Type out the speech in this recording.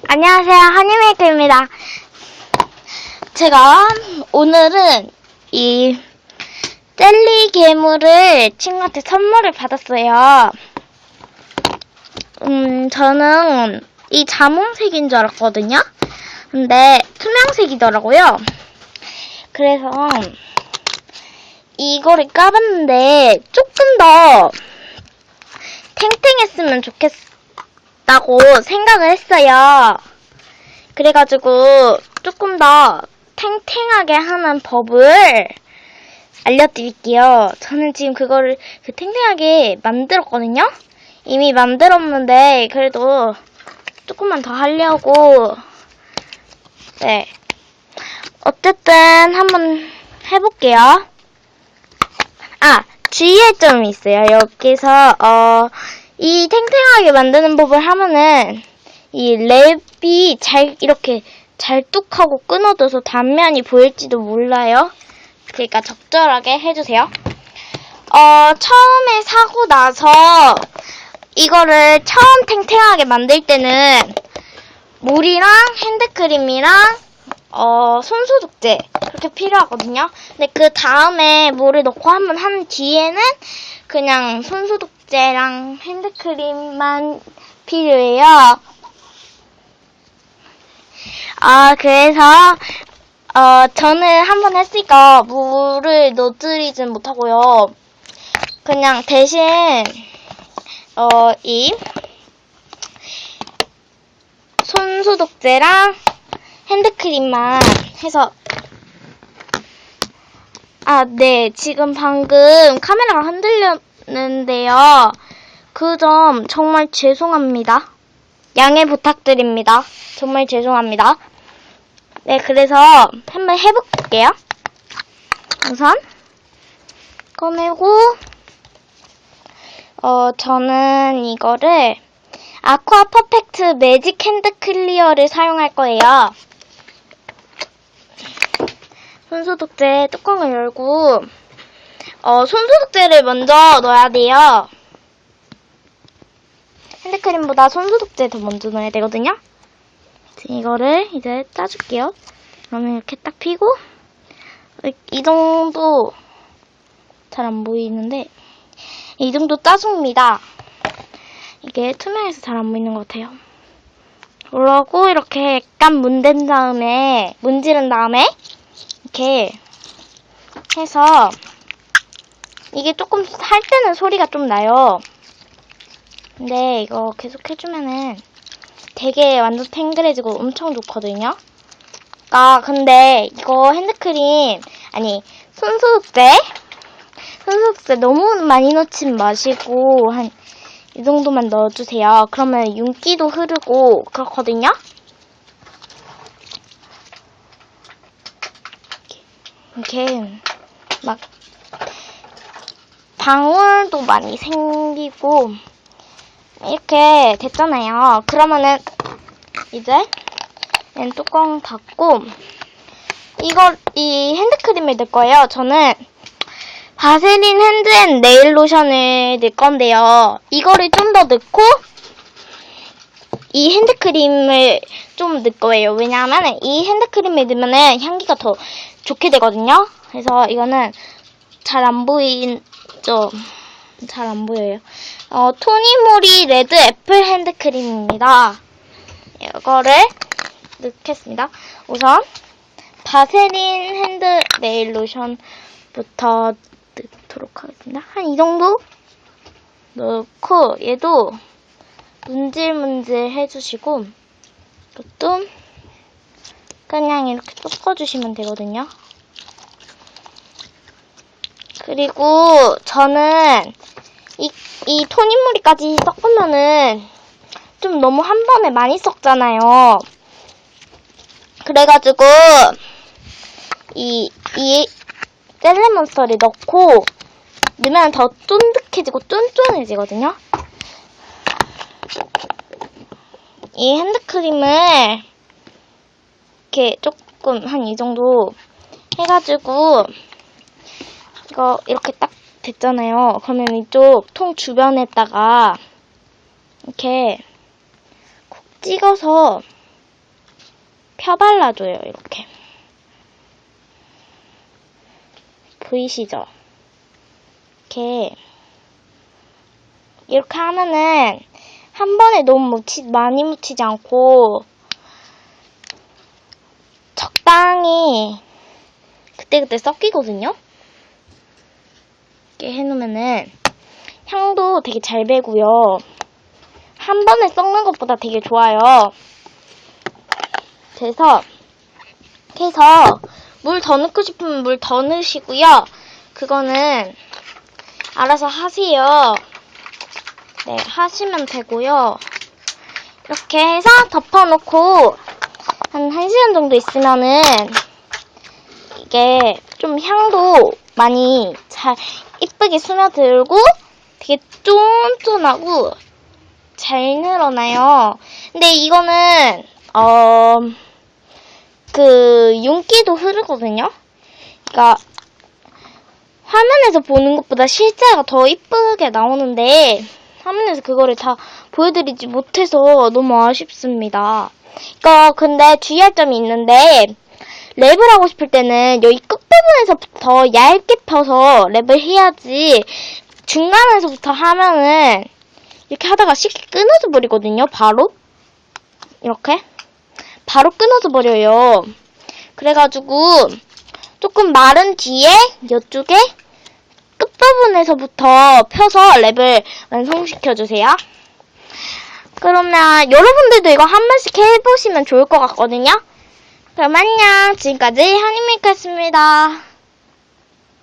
안녕하세요. 허니메이크입니다. 제가 오늘은 이 젤리 괴물을 친구한테 선물을 받았어요. 음, 저는 이 자몽색인 줄 알았거든요. 근데 투명색이더라고요. 그래서 이거를 까봤는데 조금 더 탱탱했으면 좋겠 다고 생각을 했어요. 그래가지고 조금 더 탱탱하게 하는 법을 알려드릴게요. 저는 지금 그거를 그 탱탱하게 만들었거든요. 이미 만들었는데 그래도 조금만 더 하려고 네 어쨌든 한번 해볼게요. 아 주의할 점이 있어요. 여기서 어, 이 탱탱하게 만드는 법을 하면은 이 랩이 잘 이렇게 잘 뚝하고 끊어져서 단면이 보일지도 몰라요. 그러니까 적절하게 해주세요. 어, 처음에 사고 나서 이거를 처음 탱탱하게 만들 때는 물이랑 핸드크림이랑 어, 손소독제 그렇게 필요하거든요. 근데 그 다음에 물을 넣고 한번 한 뒤에는 그냥 손소독제 랑 핸드크림만 필요해요. 아, 그래서 어, 저는 한 번 했으니까 물을 넣어드리진 못하고요. 그냥 대신 어, 이 손소독제랑 핸드크림만 해서 아, 네. 지금 방금 카메라가 흔들 렸는데요. 그 점 정말 죄송합니다. 양해 부탁드립니다. 정말 죄송합니다. 네, 그래서 한번 해볼게요. 우선 꺼내고 어, 저는 이거를 아쿠아 퍼펙트 매직 핸드 클리어를 사용할 거예요. 손소독제 뚜껑을 열고 어, 손소독제를 먼저 넣어야 돼요. 핸드크림보다 손소독제 더 먼저 넣어야 되거든요. 이거를 이제 짜줄게요. 그러면 이렇게 딱 피고 이 정도 잘 안 보이는데 이 정도 짜줍니다. 이게 투명해서 잘 안 보이는 것 같아요. 그러고 이렇게 약간 문댄 다음에 문지른 다음에 이렇게 해서 이게 조금 할 때는 소리가 좀 나요. 근데 이거 계속 해주면은 되게 완전 탱글해지고 엄청 좋거든요. 아 근데 이거 핸드크림 아니 손소독제 손소독제 너무 많이 넣지 마시고 한 이 정도만 넣어주세요. 그러면 윤기도 흐르고 그렇거든요. 이렇게 막 방울도 많이 생기고 이렇게 됐잖아요. 그러면은 이제 얘 뚜껑 닫고 이거 이 핸드크림을 넣을 거예요. 저는 바세린 핸드앤 네일 로션을 넣을 건데요. 이거를 좀 더 넣고 이 핸드크림을 좀 넣을 거예요. 왜냐하면 이 핸드크림을 넣으면 향기가 더 좋게 되거든요. 그래서 이거는 잘 안 보이 죠? 잘 안 보여요. 어, 토니모리 레드 애플 핸드크림입니다. 이거를 넣겠습니다. 우선 바세린 핸드 네일 로션부터 넣도록 하겠습니다. 한 이 정도 넣고 얘도 문질문질 해주시고 이것도 그냥 이렇게 섞어주시면 되거든요. 그리고 저는 이, 이 토닉물이까지 섞으면은 좀 너무 한 번에 많이 섞잖아요. 그래가지고 이, 이 젤리몬스터를 넣고 넣으면 더 쫀득해지고 쫀쫀해지거든요. 이 핸드크림을 이렇게 조금 한 이 정도 해가지고 이거 이렇게 딱 됐잖아요. 그러면 이쪽 통 주변에다가 이렇게 콕 찍어서 펴발라줘요, 이렇게. 보이시죠? 이렇게, 이렇게 하면은, 한 번에 너무 묻히, 많이 묻히지 않고, 적당히, 그때그때 섞이거든요? 이렇게 해놓으면은, 향도 되게 잘 배고요. 한 번에 섞는 것보다 되게 좋아요. 그래서 해서 물 더 넣고 싶으면 물 더 넣으시고요. 그거는 알아서 하세요. 네, 하시면 되고요. 이렇게 해서 덮어놓고 한 1시간 정도 있으면은 이게 좀 향도 많이 잘 이쁘게 스며들고 되게 쫀쫀하고 잘 늘어나요. 근데 이거는 어, 그 윤기도 흐르거든요. 그러니까 화면에서 보는 것보다 실제가 더 이쁘게 나오는데 화면에서 그거를 다 보여드리지 못해서 너무 아쉽습니다. 그러니까 근데 주의할 점이 있는데 랩을 하고 싶을 때는 여기 끝부분에서부터 얇게 펴서 랩을 해야지 중간에서부터 하면은 이렇게 하다가 쉽게 끊어져 버리거든요. 바로 이렇게 바로 끊어져 버려요. 그래가지고 조금 마른 뒤에 이쪽에 끝부분에서부터 펴서 랩을 완성시켜 주세요. 그러면 여러분들도 이거 한 번씩 해보시면 좋을 것 같거든요. 그럼 안녕. 지금까지 한이메이크였습니다.